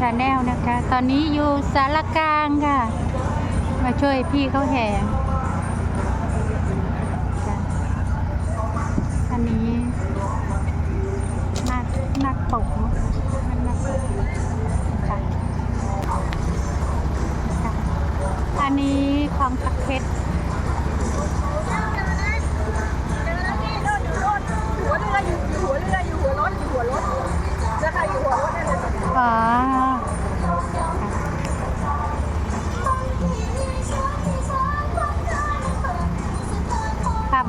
ชาแนลนะคะ ตอนนี้อยู่สารกลางค่ะ มาช่วยพี่เขาแห่อันนี้นักนักปกนักนักปกค่ะอันนี้ของสักเพช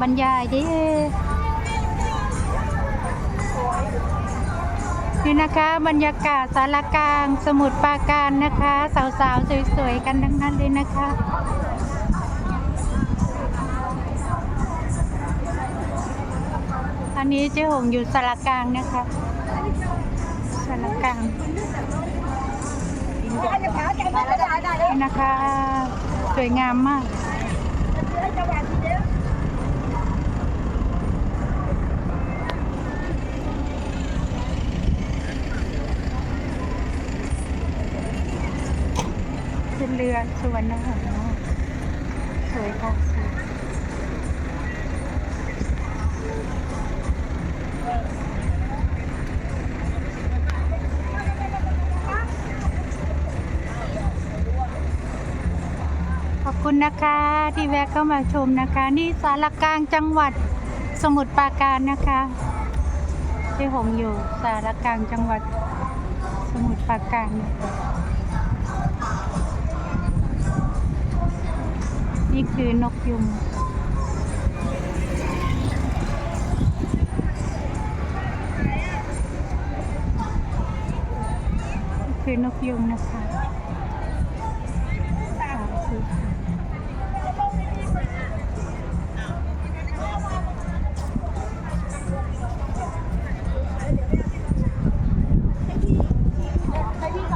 บรรยายดินี่นะคะบรรยากาศสารกลางสมุทรปราการนะคะ สาวๆสวยๆกันทั้งนั้นเลยนะคะอันนี้เจ๊หงอยู่สารกลางนะคะสารกลางนี่นะคะ สวยงามมาก ขึ้นเรือสวนนะหงส์สวยค่ะสวยขอบคุณนะคะที่แวะเข้ามาชมนะคะ นี่สารกลางจังหวัดสมุทรปราการนะคะที่หงอยู่สารกลางจังหวัดสมุทรปราการนี่คื คือนกยุงคือนกยุงนะคะ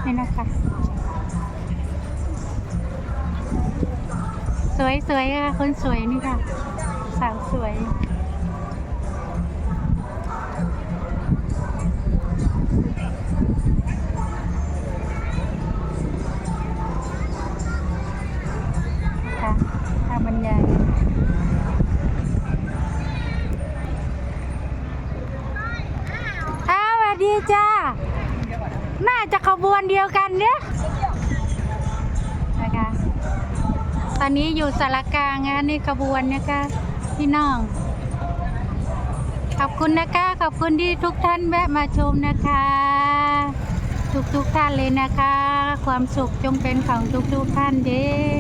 นี่นะคะ สวยสวยค่ะคนสวยนี่ค่ะ สาวสวยค่ะทางบรรยายอ้าวสวัสดีจ้า น่าจะขบวนเดียวกันเนี่ยนะคะต อนนี้อยู่สารกลางนะนี่ขบวนนะคะพี่น้อง ขอบคุณนะคะขอบคุณที่ทุกท่านแวะมาชมนะคะ ทุกทุกๆท่านเลยนะคะ ความสุขจงเป็นของทุกทุกๆท่านเด้อ